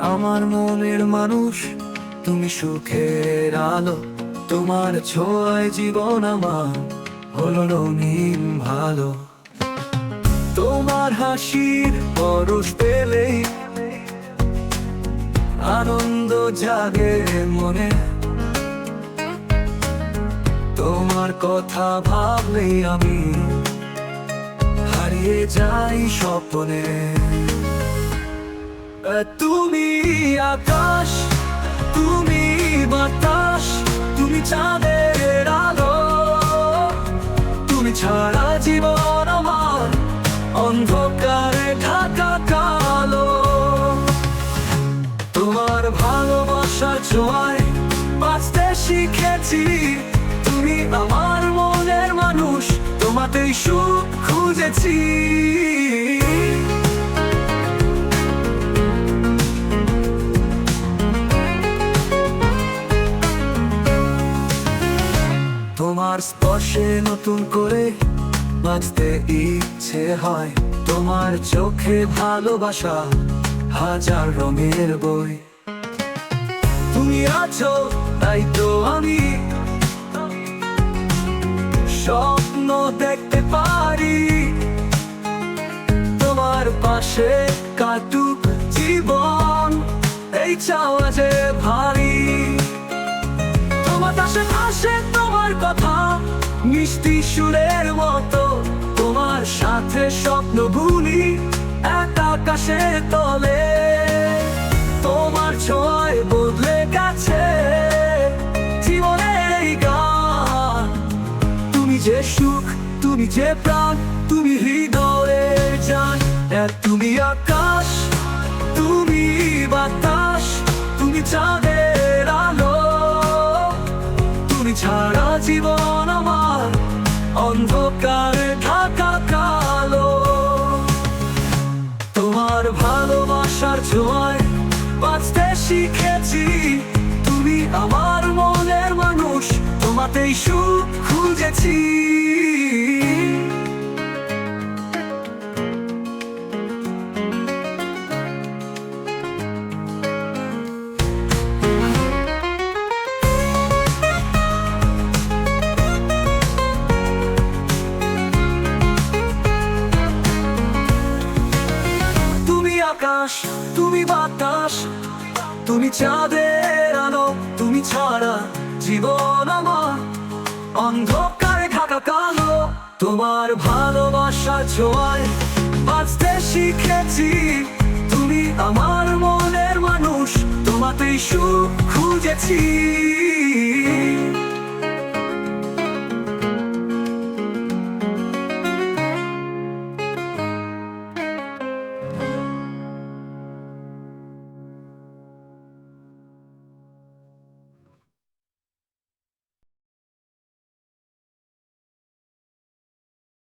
আমার মনের মানুষ, তুমি সুখের আলো, তোমার ছোঁয়ায় জীবন আমার হলো রঙিন ভালো। তোমার হাসির পরশ পেলেই আনন্দ জাগে মনে। তোমার কথা ভাবলেই আমি হারিয়ে যাই স্বপ্নে। তুমি আকাশ, তুমি বাতাস, তুমি চাঁদের আলো। তুমি ছাড়া জীবন আমার অন্ধকারে ঢাকা কালো। তোমার ভালোবাসার ছোঁয়ায় বাঁচতে শিখেছি। তুমি আমার মনের মানুষ, তোমাতেই সুখ খুঁজেছি। তোমার স্পর্শে নতুন করে বাঁচতে ইচ্ছে হয়। তোমার চোখে ভালোবাসা হাজার রঙের বই। তুমি আছো, তাই তো আমি। স্বপ্ন দেখতে পারি। তোমার পাশে কাটুক জীবন, এই চাওয়া যে ভারী। তোমার পাশে আসে, তোমার কথা মিষ্টি সুরের মতো। তোমার সাথে স্বপ্ন ভুলি এক আকাশে তলে। তোমার ছয় বদলে গেছে জীবনের গান। তুমি যে সুখ, তুমি যে প্রাণ, তুমি হৃদয়ের জান। তুমি আকাশ তোমাতেই সুখ খুঁজেছি। আকাশ তুমি বাতাস তুমি চাঁদের আলো তুমি ছাড়া জীবন আমার। অন্ধকারে ঢাকা কালো, তোমার ভালোবাসা ছোঁয়ায় বাঁচতে শিখেছি। তুমি আমার মনের মানুষ, তোমাতেই সুখ খুঁজেছি।